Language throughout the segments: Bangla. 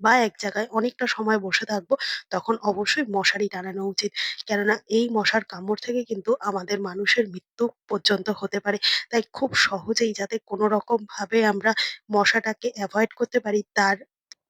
বা এক জায়গায় অনেকটা সময় বসে থাকব, তখন অবশ্যই মশারি টানানো উচিত। কেননা এই মশার কামড় থেকে কিন্তু আমাদের মানুষের মৃত্যু পর্যন্ত হতে পারে। তাই খুব সহজেই যাতে কোনোরকম ভাবে আমরা মশাটাকে এভয়েড করতে পারি তার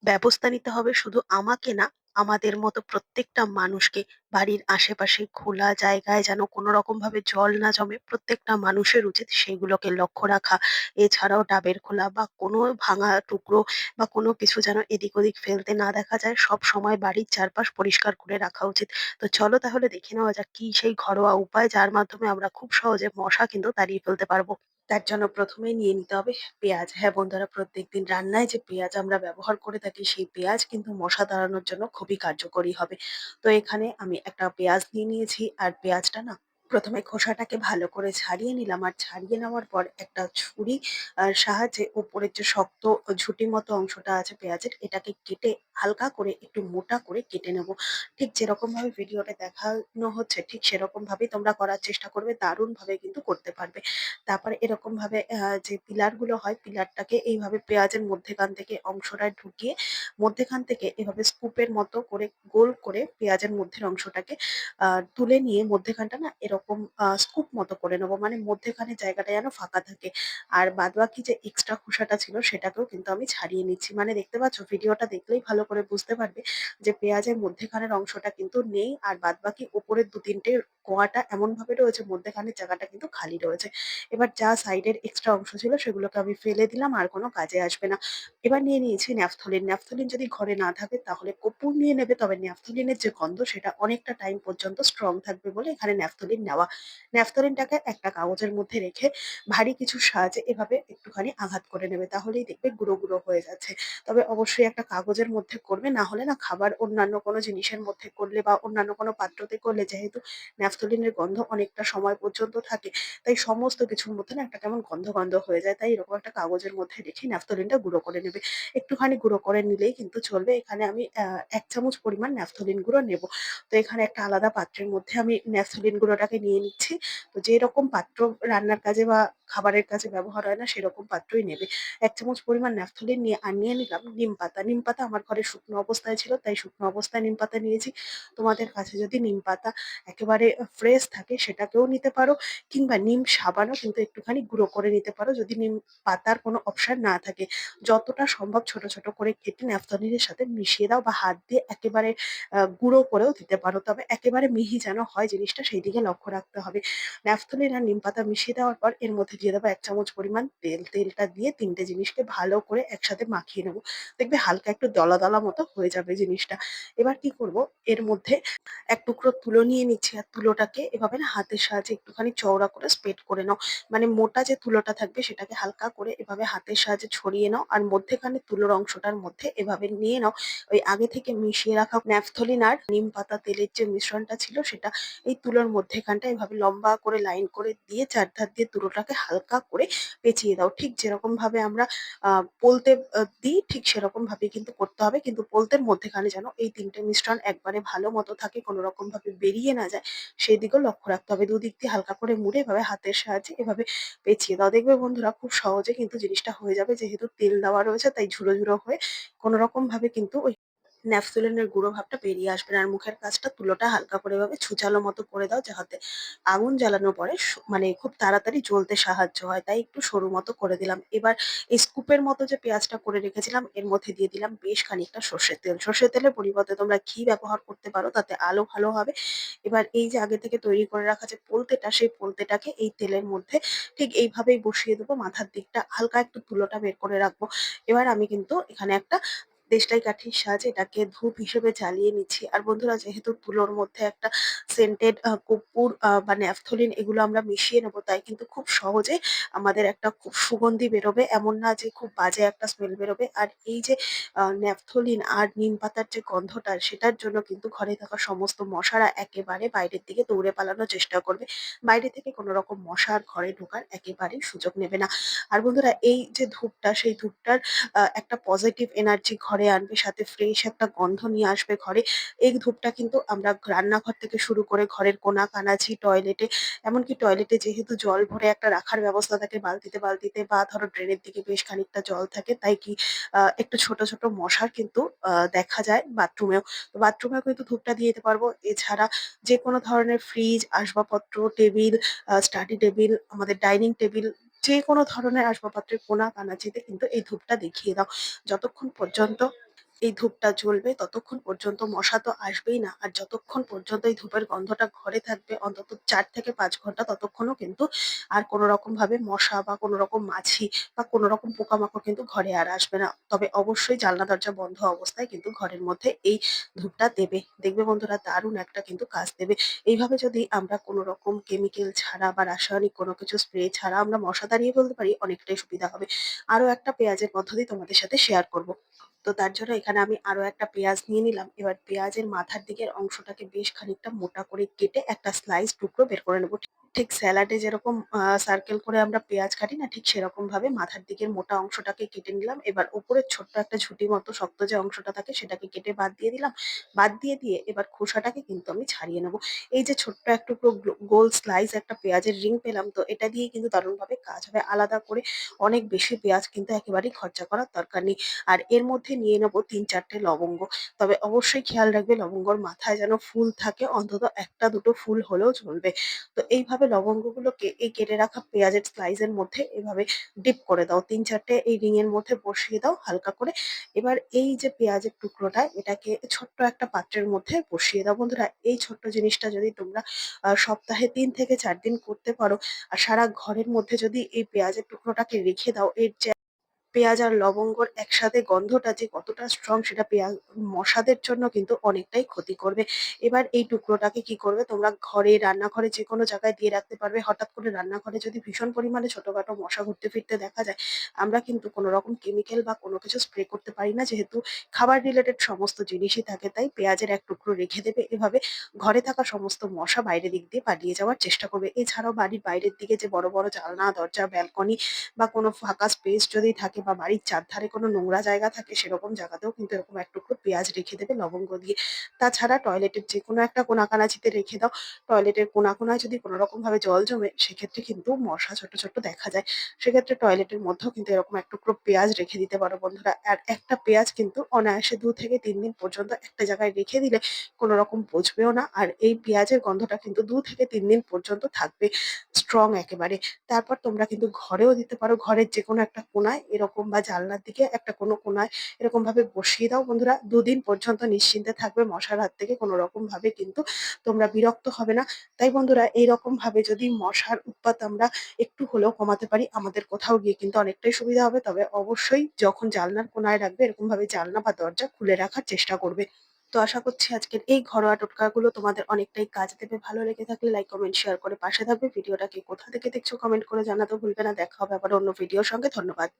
ব্যবস্থা নিতে হবে শুধু আমাকে না, আমাদের মতো প্রত্যেকটা মানুষকে। বাড়ির আশেপাশে খোলা জায়গায় যেন কোনোরকমভাবে জল না জমে, প্রত্যেকটা মানুষের উচিত সেগুলোকে লক্ষ্য রাখা। এছাড়াও ডাবের খোলা বা কোনো ভাঙা টুকরো বা কোনো কিছু যেন এদিক ওদিক ফেলতে না দেখা যায়। সবসময় বাড়ির চারপাশ পরিষ্কার করে রাখা উচিত। তো চলো তাহলে দেখে নেওয়া যাক কি সেই ঘরোয়া উপায় যার মাধ্যমে আমরা খুব সহজে মশা কিন্তু তাড়িয়ে ফেলতে পারব। তার জন্য প্রথমেই নিয়ে নিতে হবে পেঁয়াজ। হ্যাঁ বন্ধুরা প্রত্যেক দিন রান্নায় যে পেঁয়াজ আমরা ব্যবহার করে থাকি, সেই পেঁয়াজ কিন্তু মশা দাঁড়ানোর জন্য খুবই কার্যকরী হবে। তো এখানে আমি একটা পেঁয়াজ নিয়ে নিয়েছি, আর পেঁয়াজটা না প্রথমে খোসাটাকে ভালো করে ছাড়িয়ে নিলাম আর ছাড়িয়ে নেওয়ার পর একটা ছুরি সাহায্যে ওপরের যে শক্ত ঝুঁটি মতো অংশটা আছে পেঁয়াজের, এটাকে কেটে হালকা করে একটু মোটা করে কেটে নেব। ঠিক যেরকম ভাবে ভিডিওতে দেখানো হচ্ছে, ঠিক সেরকম ভাবেই তোমরা করার চেষ্টা করবে দারুণ ভাবে কিন্তু করতে পারবে। তারপরে এরকম ভাবে আহ, যে পিলারগুলো হয়, পিলারটাকে এইভাবে পেঁয়াজের মধ্যেখান থেকে অংশটা ঢুকিয়ে, মধ্যেখান থেকে এভাবে স্কুপের মতো করে গোল করে পেঁয়াজের মধ্যের অংশটাকে তুলে নিয়ে মধ্যেখানটা না এরকম আহ স্কুপ মতো করে নেব। মানে মধ্যেখানে জায়গাটা যেন ফাঁকা থাকে। আর বাদবাকি যে এক্সট্রা খোসাটা ছিল, সেটাকেও কিন্তু আমি ছাড়িয়ে নিচ্ছি। মানে দেখতে পাচ্ছ, ভিডিওটা দেখলেই ভালো করে বুঝতে পারবে যে পেঁয়াজের মধ্যেখানের অংশটা কিন্তু নেই আর বাদবাকি উপরের দু তিনটে কোয়াটা এমন ভাবে রয়েছে, মধ্যেখানের জায়গাটা কিন্তু খালি রয়েছে। এবার যা সাইডের এক্সট্রা অংশ ছিল, সেগুলোকে আমি ফেলে দিলাম, আর কোনো কাজে আসবে না। এবার নিয়ে নিয়েছি ন্যাফথলিন ন্যাফথলিন যদি ঘরে না থাকে, তাহলে কর্পূর নিয়ে নেবে। তবে ন্যাফথলিনের যে গন্ধ, সেটা অনেকটা টাইম পর্যন্ত স্ট্রং থাকবে বলে এখানে ন্যাফথলিন নেওয়া। ন্যাফথলিনটাকে একটা কাগজের মধ্যে রেখে ভারী কিছুর সাহায্যে এভাবে একটুখানি আঘাত করে নেবে, তাহলেই দেখবে গুঁড়ো গুঁড়ো হয়ে যাচ্ছে। তবে অবশ্যই একটা কাগজের মধ্যে করবে, না হলে না খাবার অন্যান্য কোনো জিনিসের মধ্যে করলে বা অন্যান্য কোনো পাত্রতে করলে যেহেতু ন্যাফথলিনের গন্ধ অনেকটা সময় পর্যন্ত থাকে, তাই সমস্ত কিছুর মধ্যে না একটা কেমন গন্ধ গন্ধ হয়ে যায়, তাই এরকম একটা কাগজের মধ্যে রেখে ন্যাফথলিনটা গুঁড়ো করে নেবে। একটুখানি গুঁড়ো করে নিলেই কিন্তু চলবে, এখানে আমি এক চামচ পরিমাণ ন্যাফথলিন গুঁড়ো নেব। তো এখানে একটা আলাদা পাত্রের মধ্যে আমি ন্যাফথলিন গুঁড়োটাকে নিয়ে নিচ্ছে। তো যেরকম পাত্র রান্নার কাজে বা খাবারের কাজে ব্যবহার হয় না, সেরকম পাত্রই নেবে। এক চামচ পরিমাণ ন্যাফথলিন নিয়ে আর নিয়ে নিলাম, নিম পাতা। নিম পাতা আমার ঘরে শুকনো অবস্থায় ছিল, তাই শুকনো অবস্থায় নিম পাতা নিয়েছি। তোমাদের কাছে যদি নিম পাতা একেবারে ফ্রেশ থাকে, সেটাকেও নিতে পারো, কিংবা নিম সাবানও কিন্তু একটুখানি গুঁড়ো করে নিতে পারো, যদি নিম পাতার কোনো অপশন না থাকে। যতটা সম্ভব ছোট ছোট করে কেটে ন্যাফথলিনের সাথে মিশিয়ে দাও বা হাত দিয়ে একেবারে গুঁড়ো করেও দিতে পারো। তবে একেবারে মিহি যেন হয় জিনিসটা, সেই দিকে লক্ষ্য রাখতে হবে। ন্যাফথলিন আর নিম পাতা মিশিয়ে দেওয়ার পর এর মধ্যে দিয়ে দেবো এক চামচ পরিমাণ তেল, তেলটা দিয়ে তিনটে জিনিসকে ভালো করে একসাথে মাখিয়ে নেব। দেখবে হালকা একটু দলা দলা মতো হয়ে যাবে জিনিসটা। এবার কি করব? এর মধ্যে এক টুকরো তুলো নিয়ে নিচ্ছি। আর তুলোটাকে এভাবে না হাতের সাহায্যে একটুখানি চওড়া করে স্প্রেড করে নাও। মানে মোটা যে তুলোটা থাকবে সেটাকে হালকা করে এভাবে হাতের সাহায্যে ছড়িয়ে নাও। আর মধ্যেখানে তুলোর অংশটার মধ্যে এভাবে নিয়ে নাও। ওই আগে থেকে মিশিয়ে রাখা ন্যাফথলিন আর নিম পাতা তেলের যে মিশ্রণটা ছিল সেটা এই তুলোর মধ্যেখানটা এভাবে লম্বা করে লাইন করে দিয়ে চারধার দিয়ে তুলোটাকে হালকা করে পেঁচিয়ে দাও। ঠিক যেরকম ভাবে আমরা পোলতে দিই, ঠিক সেরকম ভাবে কিন্তু করতে হবে। কিন্তু পোলতের মধ্যেখানে যেন এই তিনটে মিশ্রণ একবারে ভালো মতো থাকে, কোনো রকম ভাবে বেরিয়ে না যায়, সেই দিকেও লক্ষ্য রাখতে হবে। দুদিক দিয়ে হালকা করে মুড়ে এভাবে হাতের সাহায্যে এভাবে পেঁচিয়ে দাও। দেখবে বন্ধুরা খুব সহজে কিন্তু জিনিসটা হয়ে যাবে। যেহেতু তেল দেওয়া রয়েছে, তাই ঝুরো ঝুরো হয়ে কোনো রকম ভাবে কিন্তু ওই ন্যাপথলিনের গুঁড়ো ভাবটা বেরিয়ে আসবে আর মুখের কাজটা তুলোটা হালকা করে ভাবে ছুচালো মতো করে দাও যাতে আগুন জ্বালানোর পরে মানে খুব তাড়াতাড়ি জ্বলতে সাহায্য হয়। তাই একটু সরু মতো করে দিলাম। এবার এই স্কুপের মতো যে পেঁয়াজটা করে রেখেছিলাম, এর মধ্যে দিয়ে দিলাম বেশ খানিকটা সর্ষের তেল। সর্ষের তেলের পরিবর্তে তোমরা ঘি ব্যবহার করতে পারো, তাতে আলো ভালো হবে। এবার এই যে আগে থেকে তৈরি করে রাখা যে পোলতেটা, সেই পোলতেটাকে এই তেলের মধ্যে ঠিক এইভাবেই বসিয়ে দেবো। মাথার দিকটা হালকা একটু তুলোটা বের করে রাখব। এবার আমি কিন্তু এখানে একটা দেশলাই কাঠির সাহায্যে এটাকে ধূপ হিসেবে জ্বালিয়ে নিচ্ছি। আর বন্ধুরা, যেহেতু তুলোর মধ্যে একটা সেন্টেড কর্পূর বা ন্যাপথলিন এগুলো আমরা মিশিয়ে নেব, তাই কিন্তু খুব সহজে আমাদের একটা খুব সুগন্ধি বেরোবে। এমন না যে খুব বাজে একটা স্মেল বেরোবে। আর এই যে, আ, ন্যাপথলিন আর নিমপাতার যে গন্ধটা, সেটার জন্য কিন্তু ঘরে থাকা সমস্ত মশারা একেবারে বাইরের দিকে দৌড়ে পালানোর চেষ্টা করবে। বাইরে থেকে কোনো রকম মশা আর ঘরে ঢোকার একেবারেই সুযোগ নেবে না। আর বন্ধুরা, এই যে ধূপটা, সেই ধূপটার একটা পজিটিভ এনার্জি ঘরে আনবে সাথে ফ্রেশ একটা গন্ধ নিয়ে আসবে ঘরে। এই ধূপটা কিন্তু আমরা রান্নাঘর থেকে শুরু করে ঘরের কোনা-কানাচি, টয়লেটে এমনকি টয়লেটে যেহেতু জল ভরে একটা রাখার ব্যবস্থা থাকে বালতিতে, বালতিতে বা ধরো ড্রেনের দিকে বেশ খানিকটা জল থাকে তাই কি একটু ছোট, ছোট মশার কিন্তু দেখা যায় বাথরুমেও। তো বাথরুমেও কিন্তু ধূপটা দিয়ে দিতে পারব। এছাড়া যেকোনো ধরনের ফ্রিজ, আসবাবপত্র, টেবিল, স্টাডি টেবিল, আমাদের ডাইনিং টেবিল যেকোনো ধরনের আসবাবপত্রের কোনা-কানাচিতে কিন্তু এই ধূপটা দেখিয়ে দাও। যতক্ষণ পর্যন্ত এই ধূপটা জ্বলবে, ততক্ষণ পর্যন্ত মশা তো আসবেই না। আর যতক্ষণ পর্যন্ত এই ধূপের গন্ধটা ঘরে থাকবে, অন্তত চার থেকে পাঁচ ঘণ্টা ততক্ষণও কিন্তু আর কোনো রকমভাবে মশা বা কোনো রকম মাছি বা কোনো রকম পোকামাকড় কিন্তু ঘরে আর আসবে না। তবে অবশ্যই জানলা দরজা বন্ধ অবস্থায় কিন্তু ঘরের মধ্যে এই ধূপটা দেবে। দেখবে বন্ধুরা, দারুণ একটা কিন্তু কাজ দেবে। এইভাবে যদি আমরা কোনো রকম কেমিক্যাল ছাড়া বা রাসায়নিক কোনো কিছু স্প্রে ছাড়া আমরা মশা দাঁড়িয়ে ফেলতে পারি, অনেকটাই সুবিধা হবে। আরও একটা পেঁয়াজের পদ্ধতি তোমাদের সাথে শেয়ার করব। তো তার জন্য এখানে আমি আরও একটা পেঁয়াজ নিয়ে নিলাম। এবার পেঁয়াজের মাথার দিকের অংশটাকে বেশ খানিকটা মোটা করে কেটে একটা স্লাইস টুকরো বের করে নেব। ঠিক স্যালাডে যেরকম সার্কেল করে আমরা পেঁয়াজ কাটি না, ঠিক সেরকম ভাবে মাথার দিকের মোটা অংশটাকে কেটে নিলাম। এবার উপরের ছোট্ট একটা ঝুঁটি মতো শক্ত যে অংশটা থাকে সেটাকে কেটে বাদ দিয়ে দিলাম। বাদ দিয়ে দিয়ে এবার খোসাটাকে কিন্তু আমি ছাড়িয়ে নেব। এই যে ছোট্ট এক টুকরো গোল স্লাইস একটা পেঁয়াজের রিং পেলাম তো এটা দিয়ে কিন্তু দারুণভাবে কাজ হবে। আলাদা করে অনেক বেশি পেঁয়াজ কিন্তু একেবারেই খরচা করার দরকার নেই। আর এর মধ্যে নিয়ে নেব তিন চারটে লবঙ্গ। তবে অবশ্যই খেয়াল রাখবে, লবঙ্গর মাথায় যেন ফুল থাকে, অন্তত একটা দুটো ফুল হলেও চলবে। তো এইভাবে লবঙ্গগুলোকে এই কেটে রাখা পেঁয়াজের স্লাইস এর মধ্যে এভাবে ডিপ করে দাও। তিন চারটে এই রিং এর মধ্যে বসিয়ে দাও হালকা করে। এবার এই যে পেঁয়াজের টুকরোটা, এটাকে ছোট্ট একটা পাত্রের মধ্যে বসিয়ে দাও। বন্ধুরা, এই ছোট্ট জিনিসটা যদি তোমরা সপ্তাহে তিন থেকে চার দিন করতে পারো, আর সারা ঘরের মধ্যে যদি এই পেঁয়াজের টুকরোটাকে রেখে দাও, এর যে পেঁয়াজ আর লবঙ্গর একসাথে গন্ধটা যে কতটা স্ট্রং সেটা পেঁয়াজ মশাদের জন্য কিন্তু অনেকটাই ক্ষতি করবে। এবার এই টুকরোটাকে কি করবে তোমরা ঘরে, রান্নাঘরে যেকোনো জায়গায় দিয়ে রাখতে পারবে। হঠাৎ করে রান্নাঘরে যদি ভীষণ পরিমাণে ছোটখাটো মশা ঘুরতে ফিরতে দেখা যায়, আমরা কিন্তু কোনো রকম কেমিক্যাল বা কোনো কিছু স্প্রে করতে পারি না। যেহেতু খাবার রিলেটেড সমস্ত জিনিসই থাকে তাই পেঁয়াজের এক টুকরো রেখে দেবে। এভাবে ঘরে থাকা সমস্ত মশা বাইরের দিক দিয়ে পালিয়ে যাওয়ার চেষ্টা করবে। এছাড়াও বাড়ির বাইরের দিকে যে বড়, বড় জানলা, দরজা, ব্যালকনি বা কোনো ফাঁকা স্পেস যদি থাকে বা বাড়ির চারধারে কোনো নোংরা জায়গা থাকে সেরকম জায়গাতেও কিন্তু এরকম এক টুকরো পেঁয়াজ রেখে দেবে লবঙ্গ দিয়ে। তাছাড়া টয়লেটের যেকোনো একটা কোনা-কানাচিতে রেখে দাও। টয়লেটের কোনা, কোনায় যদি কোনো রকমভাবে জল জমে সেক্ষেত্রে কিন্তু মশা ছোট, ছোট দেখা যায়। সেক্ষেত্রে টয়লেটের মধ্যেও কিন্তু এরকম এক টুকরো পেঁয়াজ রেখে দিতে পারো বন্ধুরা। আর একটা পেঁয়াজ কিন্তু অনায়াসে দু থেকে তিন দিন পর্যন্ত একটা জায়গায় রেখে দিলে কোনো রকম পচবেও না। আর এই পেঁয়াজের গন্ধটা কিন্তু দু থেকে তিন দিন পর্যন্ত থাকবে স্ট্রং একেবারে। তারপর তোমরা কিন্তু ঘরেও দিতে পারো। ঘরের যেকোনো একটা কোনায় এরকম বা জানলার দিকে একটা কোনো কোনায় এরকমভাবে বসিয়ে দাও বন্ধুরা। দুদিন পর্যন্ত নিশ্চিন্তে থাকবে মশার হাত থেকে কোনো রকমভাবে কিন্তু তোমরা বিরক্ত হবে না। তাই বন্ধুরা এইরকমভাবে যদি মশার উৎপাত আমরা একটু হলেও কমাতে পারি আমাদের কোথাও গিয়ে কিন্তু অনেকটাই সুবিধা হবে। তবে অবশ্যই যখন জানলার কোনায় রাখবে এরকমভাবে জানলা বা দরজা খুলে রাখার চেষ্টা করবে। তো আশা করছি আজকের এই ঘরোয়া টোটকাগুলো তোমাদের অনেকটাই কাজে দেবে। ভালো লেগে থাকলে লাইক, কমেন্ট, শেয়ার করে পাশে থাকবে। ভিডিওটা কে কোথা থেকে দেখছ কমেন্ট করে জানাতে ভুলবে না। দেখা হবে আবার অন্য ভিডিওর সঙ্গে। ধন্যবাদ।